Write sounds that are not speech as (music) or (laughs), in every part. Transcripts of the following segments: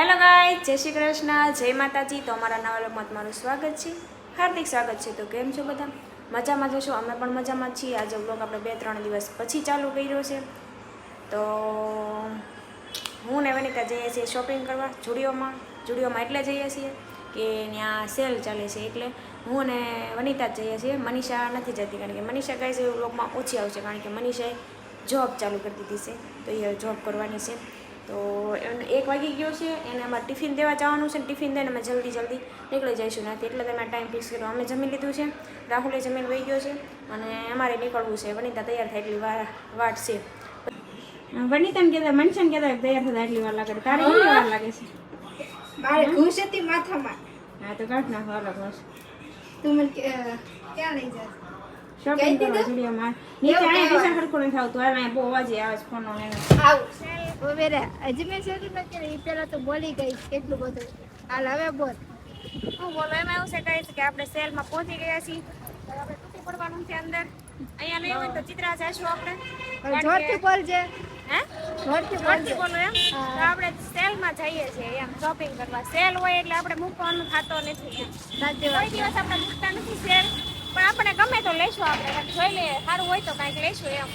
Hello ગાય જય શ્રી કૃષ્ણ, જય માતાજી. તો અમારા નવા લોકમાં તમારું સ્વાગત છે. હાર્દિક સ્વાગત છે. તો કેમ છો બધા? મજામાં જશો? અમે પણ મજામાં છીએ. આજે બ્લોગ આપણે બે ત્રણ દિવસ પછી ચાલુ કર્યો છે. તો હું ને વનિતા જઈએ છીએ શોપિંગ કરવા, જુડિયોમાં. જુડિયોમાં એટલે જઈએ છીએ કે ત્યાં સેલ ચાલે છે. એટલે હું ને વનિતા જ જઈએ છીએ. મનીષા નથી જતી કારણ કે મનીષા કહે છે બ્લોગમાં ઓછી આવશે કારણ કે મનીષાએ જોબ ચાલુ કરી દીધી છે. તો એ જોબ કરવાની છે. તો એને એક વાગી ગયો છે એને અમારે ટિફિન દેવા જવાનું છે ટિફિન દઈને અમે જલ્દી જલ્દી નીકળી જઈશું નથી એટલે તમે ટાઈમ ફિક્સ કર્યો. અમે જમી લીધું છે. રાહુલે જમીન વહી ગયો છે અને અમારે નીકળવું છે. વનિતા તૈયાર થાય એટલી વાર વાટ છે. વનિતાને કહેતા મનસાને કહેતા તૈયાર થતા એટલી વાર લાગે. તારે કેટલી વાર લાગે છે? મારે ઘૂસ હતી માથામાં. હા તો કાઢ નાખો અલગ બસ તું મને ક્યાં લઈ જાય શોપિંગ કરવા સ્ટુડિયોમાં નીચે આયા પૈસા ખડખું નથી આવતું હાલ અહીંયા બહુ અવાજે આવે છે ફોનનો આવું. વેરે હજી મેં શરૂ ન એ પહેલા તો બોલી ગઈ કેટલું બધું. હાલ હવે બોલ. હું બોલો એમાં એવું છે કહે છે કે આપણે સેલમાં પહોંચી ગયા છીએ. આપણે તૂટી પડવાનું છે અંદર. અહીંયા નહીં હોય તો ચિત્રા જઈશું આપણે. જોરથી બોલજે. હે? જોરથી જોરથી બોલો એમ? તો આપણે સેલમાં જઈએ છીએ એમ શોપિંગ કરવા. સેલ હોય એટલે આપણે મૂકવાનું થતો નથી કોઈ દિવસ આપણે મૂકતા નથી સેલ પણ આપણે ગમે તો લેશું આપણે. જોઈ લઈએ સારું હોય તો કાંઈક લેશું એમ.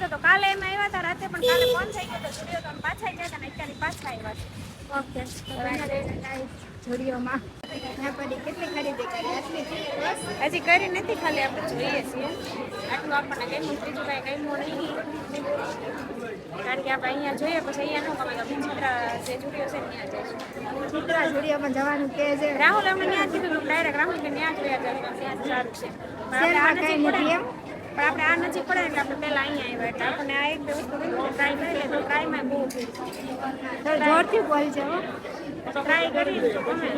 કહેતો તો કાલે એમ આવ્યા હતા રાતે પણ કાલે ફોન થઈ ગયો તો સ્ટુડિયો તો પાછા ગયા હતા ને અત્યારે પાછા આવ્યા છે. ઓકે જોડીઓમાં કેટલી કરી? હજી કરી નથી ખાલી આપણે જોઈએ છીએ. આટલું આપણને ગમ્યું ત્રીજું કાંઈ ગમ્યું નહીં. કારણ કે આપણે અહીંયા જોઈએ પછી અહીંયા ન ગમે તો છોકરા જે જુડિયો છે ત્યાં જઈશું જોડીઓમાં જવાનું કે છે? રાહુલ અમને ત્યાં કીધું હતું ડાયરેક્ટ રાહુલ કે ત્યાં જોયા જાય ત્યાં સારું છે. પણ આપણે આ નજીક પડે એટલે આપણે પહેલા અહીંયા આવ્યા એટલે આપણને આ એક વસ્તુ ટ્રાય કરી લે તો ટ્રાયમાં બહુ ભીડ છે. જોરથી બોલજે હો. તો ટ્રાય કરી તો ગમે.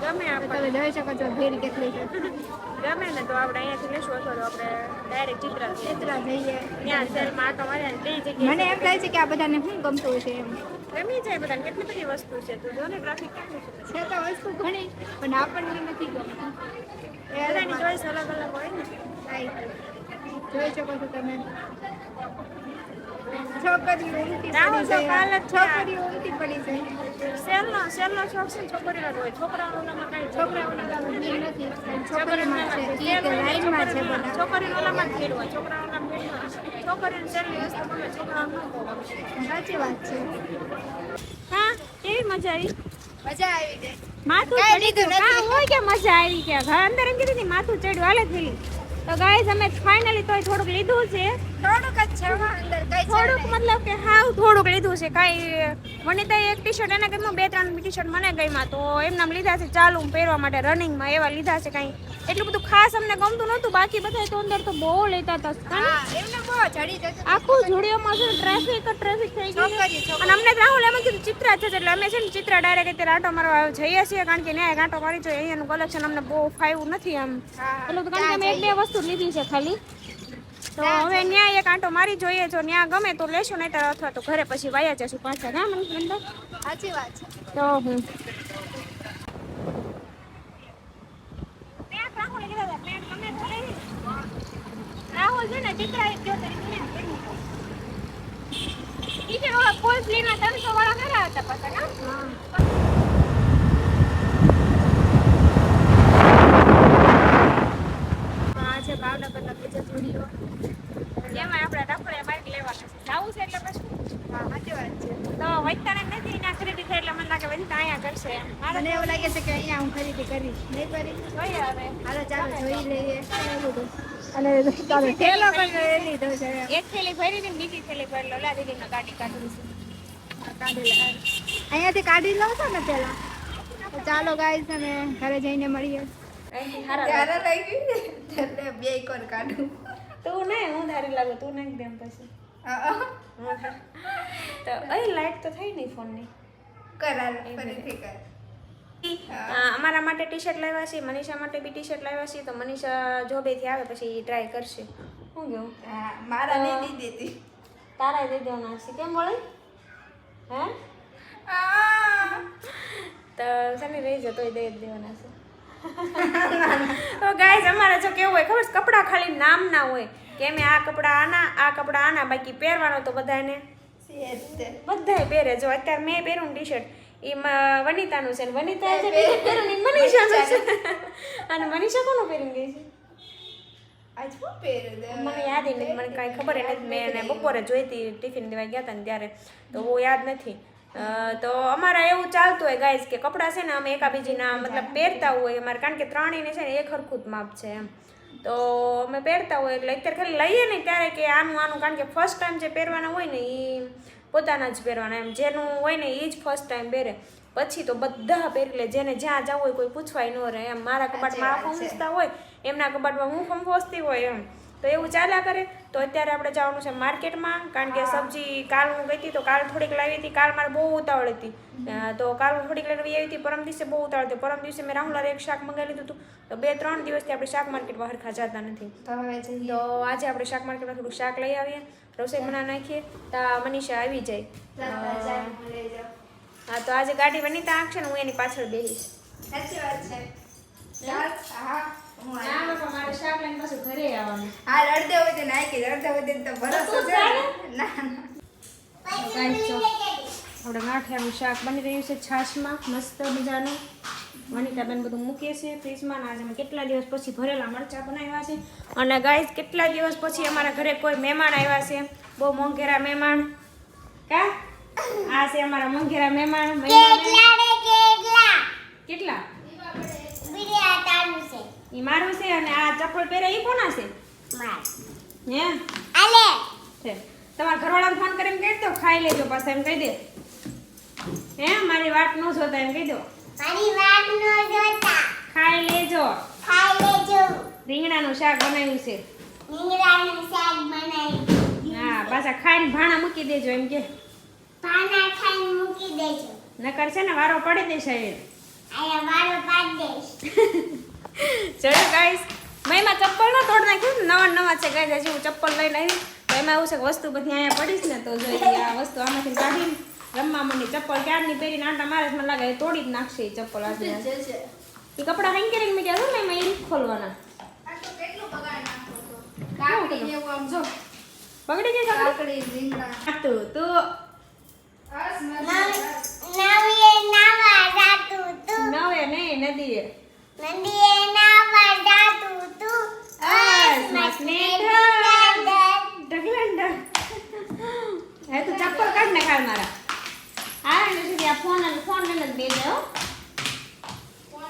ગમે આપણે. તમે જોઈ શકો છો ભીડ કેટલી છે. ગમે ને તો આપણે અહીંયાથી લેશું અથવા તો આપણે ડાયરેક્ટ ચિત્ર ચિત્રા જઈએ. ત્યાં સેલમાં આટો મારે મને એમ થાય છે કે આ બધાને શું ગમતું છે એમ. ગમી જાય બધાને કેટલી બધી વસ્તુ છે તું જો ને ટ્રાફિક કેટલું છે છે તો વસ્તુ ઘણી પણ આપણને નથી ગમતી. એ બધાની ચોઈસ અલગ અલગ હોય ને. જોઈ શકો છો તમે. છોકરીઓ ઉલટી પડી જાય. કાલે. છોકરીઓ ઉલટી પડી જાય. સેલનો સેલનો શોખ છે ને છોકરીઓનો જ હોય. છોકરાઓનામાં કાંઈ છોકરાઓને ભીડ નથી છોકરીમાં છે. લાઈનમાં છે જ ભીડ હોય. છોકરાઓના ભીડ હોય. છોકરીઓને સેલની વસ્તુ ગમે છોકરાઓને ન સાચી વાત છે. હા કેવી મજા આવી? મજા આવી જાય માથું ચડી ગયું હા હોય કે મજા આવી ગયા ઘર અંદર એમ કીધું માથું ચડ્યું. હાલે થેલી. તો ગાઈઝ અમે ફાઇનલી તોય થોડુંક લીધું છે. થોડુંક જ છે અંદર કઈ થોડુંક મતલબ કે હાવ થોડુંક લીધું છે કાંઈ વનિતા એક ટી શર્ટ એને ગમ્યું બે ત્રણ ટી શર્ટ મને ગઈમાં તો એમનામ લીધા છે ચાલુ પહેરવા માટે રનિંગમાં એવા લીધા છે કાંઈ. એટલું બધું ખાસ અમને ગમતું નહોતું બાકી બધા તો અંદર તો બહુ લેતા હતા એમને આખું જોડીઓમાં છે ટ્રાફિક ટ્રાફિક થઈ ગયું અને અમને રાહુલ એમ કીધું ચિત્રા છે એટલે અમે છે ને ચિત્રા ડાયરેક્ટ અત્યારે આંટો મારવા જઈએ છીએ કારણ કે ન્યાય આંટો મારી જોઈએ અહીંયાનું કલેક્શન અમને બહુ ફાવ્યું નથી હા એટલું કારણ કે અમે એક બે વસ્તુ લીધી છે ખાલી. તો હવે ત્યાં એક આંટો મારી જોઈએ જો ન્યા ગમે તો લેશું નહીં તો અથવા તો ઘરે પછી વાયા જશું પાછા. ના મને મંડળ સાચી વાત છે. તો હું. રાહુલ છે ને ચિત્રા એક જો ટીચર ઓલા પોલીસ સ્લીવ ના ત્રણસો વાળા ખરા હતા પાછા ના આ છે ભાવનગરના બીજા સ્ટુડિયો એમાં આપણે રખડે બાઈક લેવાના છે જાવું છે એટલે પછી હા સાચી વાત છે તો વૈતાને નથી ના ખરીદી થઈ એટલે મને લાગે વનિતા અહીંયા કરશે એમ મારે મને એવું લાગે છે કે અહીંયા હું ખરીદી કરીશ નહીં કરી જોઈએ હવે હાલો ચાલો જોઈ લઈએ. અને ચાલો. થેલો પણ લઈ લીધો છે. એક થેલી ભરી ને બીજી થેલી ભરી લો. લા દીદી કાઢી કાઢી છે કાઢી અહીંયાથી કાઢી લો છો ને પેલા? ચાલો ગાઈસ અમે ઘરે જઈને મળીએ. ત્યારે લઈ ગઈ એટલે બે કોર કાઢું. તું નહીં હું ધારી લાગુ તું નાખી દેમ પછી. તો અહીં લાઈટ તો થઈ નહીં ફોનની કરાલ ફરીથી કર અમારા માટે ટી શર્ટ લાવ્યા છે મનીષા માટે બી ટી શર્ટ લાવ્યા છે તો મનીષા જોબેથી આવે પછી ટ્રાય કરશે. શું કેવું મારા નહીં દીધી હતી તારા દઈ દેવાના છે. કેમ બોલે હે? તો શનિ રહી જતો દઈ દેવાના છે. (laughs) તો ગાઈઝ અમારે જો કેવું હોય ખબર કપડાં ખાલી નામ ના હોય. કે મેં આ કપડાં આના આ કપડાં આના બાકી પહેરવાનો તો બધાને બધાય પહેરે. જો અત્યારે મેં પહેરું ટી શર્ટ એમાં વનિતાનું છે ને વનિતા છે પહેરું મનીષાનું છે. અને મનીષા કોનું પહેરીને ગઈ છે? આજ હું પહેર્યું મને યાદ નથી મને કાંઈ ખબર નથી. મેં એને બપોરે જોઈતી ટિફિન દેવા ગયા હતા ને ત્યારે. તો બહુ યાદ નથી. તો અમારા એવું ચાલતું હોય ગાઈસ કે કપડાં છે ને અમે એકાબીજીના મતલબ પહેરતા હોય અમારે કારણ કે ત્રણેયને છે ને એક હરખું માપ છે એમ. તો અમે પહેરતા હોય એટલે અત્યારે ખાલી લઈએ ને ત્યારે કે આનું આનું કારણ કે ફર્સ્ટ ટાઈમ જે પહેરવાના હોય ને એ પોતાના જ પહેરવાના એમ. જેનું હોય ને એ જ ફર્સ્ટ ટાઈમ પહેરે. પછી તો બધા પહેરી લે. જેને જ્યાં જવું હોય કોઈ પૂછવાય ન રહે. એમ મારા કબાટમાં આ પહોંચતા હોય એમના કબાટમાં હું કંપોસતી હોય એમ. તો એવું ચાલ્યા કરે. તો અત્યારે આપણે જવાનું છે માર્કેટમાં કારણ કે સબ્જી કાલ હું ગઈ હતી તો કાલ થોડીક લાવી હતી. કાલ મારે બહુ ઉતાવળ હતી. તો કાલ હું થોડીક લાવી આવી હતી. પરમ દિવસે બહુ ઉતાવળ હતી. પરમ દિવસે મેં રાહુલારે એક શાક મંગાવી લીધું હતું. તો બે ત્રણ દિવસથી આપણે શાક માર્કેટમાં હરખા જતા નથી. તો આજે આપણે શાક માર્કેટમાં થોડું શાક લઈ આવીએ. રસોઈ બના નાખીએ તો મનીષા આવી જાય. હા તો આજે ગાડી વનિતા આંખશે ને હું એની પાછળ બેસીશ સાચી વાત છે. હા, હું શાક લઈને પાછું ઘરે આવવાનું. હા રડતે હોય તો નાખી દે, રડતે હોય તો ભરોસો છે. ને? ના ના. ગાઈસ જો આપણે ગાંઠિયાનું શાક બની રહ્યું છે છાશમાં મસ્ત મજાનું. વનિતાબેન બધું મૂકીએ છે ફ્રીજમાં ને આજે અમે કેટલા દિવસ પછી ભરેલા મરચાં બનાવ્યા છે. અને ગાઈસ કેટલા દિવસ પછી અમારા ઘરે કોઈ મહેમાન આવ્યા છે? બહુ મોંઘેરા મહેમાન. કા? આ છે અમારા મોંઘેરા મહેમાન કેટલા? એ મારું છે અને આ ચપ્પલ પહેરે એ કોના છે? હે? છે. તમારા ઘરવાળાને ફોન કરીને કહી દો ખાઈ લેજો પાછા એમ કહી દે. હે મારી વાત ન જોતા એમ કહી દો. ખાઈ લેજો. રીંગણાનું શાક બનાવ્યું છે. હા પાછા ખાઈને ભાણા મૂકી દેજો એમ કે. નકર છે ને વારો પડી દે દેશ ચલો ગાઈસ મેં ચપ્પલ ન તોડ નાખ્યું નવા નવા છે ગાઈસ હજી હું ચપ્પલ લઈને આવી. તો એમાં એવું છે કે વસ્તુ બધી અહીંયા પડીશ ને તો જો આ વસ્તુ આમાંથી કાઢીને રમવા માંડી ચપ્પલ ક્યારની પહેરીને આંટા મારે મને લાગે એ તોડી જ નાખશે એ ચપ્પલ આજે એ કપડાં હેંગ કરીને મીડ્યા છે ને એમાં એ ખોલવાના. બગડી તો કેટલું બગાડ નાખો છો. કાકડી જેવું આમ જો. પકડી ગઈ કાકડી, રીંગણા. તું તું બસ. નવે ઢગલા હે તું ચપ્પલ કાઢ ને ખાલ મારા. હા એટલે સુધી આ ફોન અને ફોન લઈને જ બેસે હો.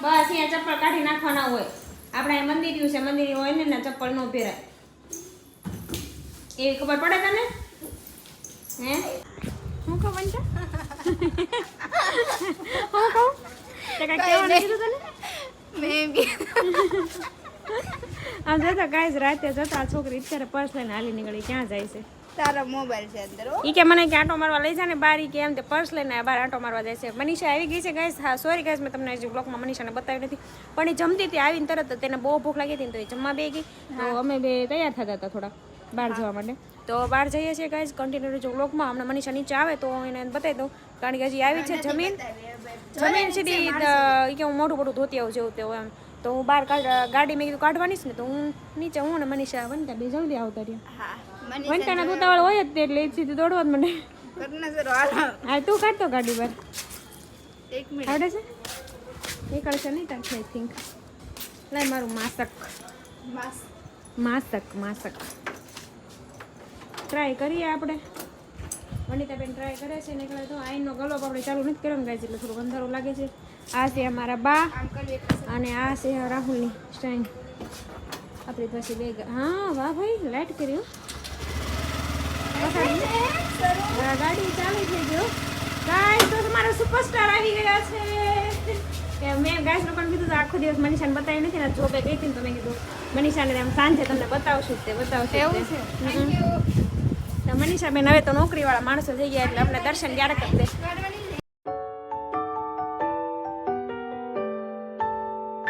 બસ અહીંયા ચપ્પલ કાઢી નાખવાના હોય. આપણે અહીં મંદિર છે મંદિર હોય ને ને ચપ્પલ ન પહેરાય. એવી ખબર પડે તને? હે? હું કહું વંચા હું કહું? તે કાંઈ કહેવાનું કીધું તને? મેં (laughs) આમ જતા ગાઈસ રાતે જતા છોકરી અત્યારે પર્સ લઈને હાલી નીકળી ક્યાં જાય છે? તારો મોબાઈલ છે અંદર ઈ કે મને કે આંટો મારવા લઈ જા ને બાર કે એમ તે પર્સ લઈને બહાર આંટો મારવા જાય છે. મનીષા આવી ગઈ છે ગાઈસ હા સોરી ગાઈસ મેં તમને હજી બ્લોગમાં મનીષાને બતાવી નથી. પણ એ જમતી હતી આવીને તરત તેને બહુ ભૂખ લાગી હતી તો એ જમવા બે ગઈ. તો અમે બે તૈયાર થતા હતા થોડા બહાર જવા માટે. તો બહાર જઈએ છીએ ગાઈસ કન્ટિન્યુ જો બ્લોગમાં હમણાં મનીષા નીચે આવે તો એને બતાવી દઉં. કારણ કે હજી આવી છે જમીન. જમીન સીધી મોટું કે હું મોઢું મોઢું ધોતી આવું જેવું તેવું એમ. તો હું બહાર કાઢ ગાડી મેં કીધું કાઢવાની છે ને તો હું નીચે હું ને મનીષા વનતા બે જલ્દી આવતા રહ્યા. હા. મને વનતાના હોય જ તે એટલે એ સીધું દોડવા જ મને હા તું કાઢતો ગાડી પર. એક મિનિટ. આવડે છે? નીકળશે નહીં તાર આઈ થિંક લાય મારું માસક. Mask mask. ટ્રાય કરીએ આપણે. વનિતાબેન ટ્રાય કરે છે નીકળે તો આઈનો ગલો આપણે ચાલુ નથી કર્યો ને ગાય એટલે થોડુંક અંધારું લાગે છે. આ છે અમારા બા અને આ છે રાહુલની સ્ટાઈન આપણી પાસે બે હા વાહ ભાઈ લાઈટ કર્યું હા, ગાડી ચાલુ થઈ ગયો ગાઈસ તો તમારો સુપરસ્ટાર આવી ગયા છે. કે મેં ગાઈસ લોકોને કીધું આખો દિવસ મનીષાને બતાવી નથી ને જોબે ગઈ હતી ને તો મેં કીધું મનીષાને આમ સાંજે તમને બતાવશું જ તે બતાવશું એવું છે? મનીષા બેન હવે તો નોકરીવાળા માણસો થઈ ગયા એટલે આપણે દર્શન ક્યારે કરી દે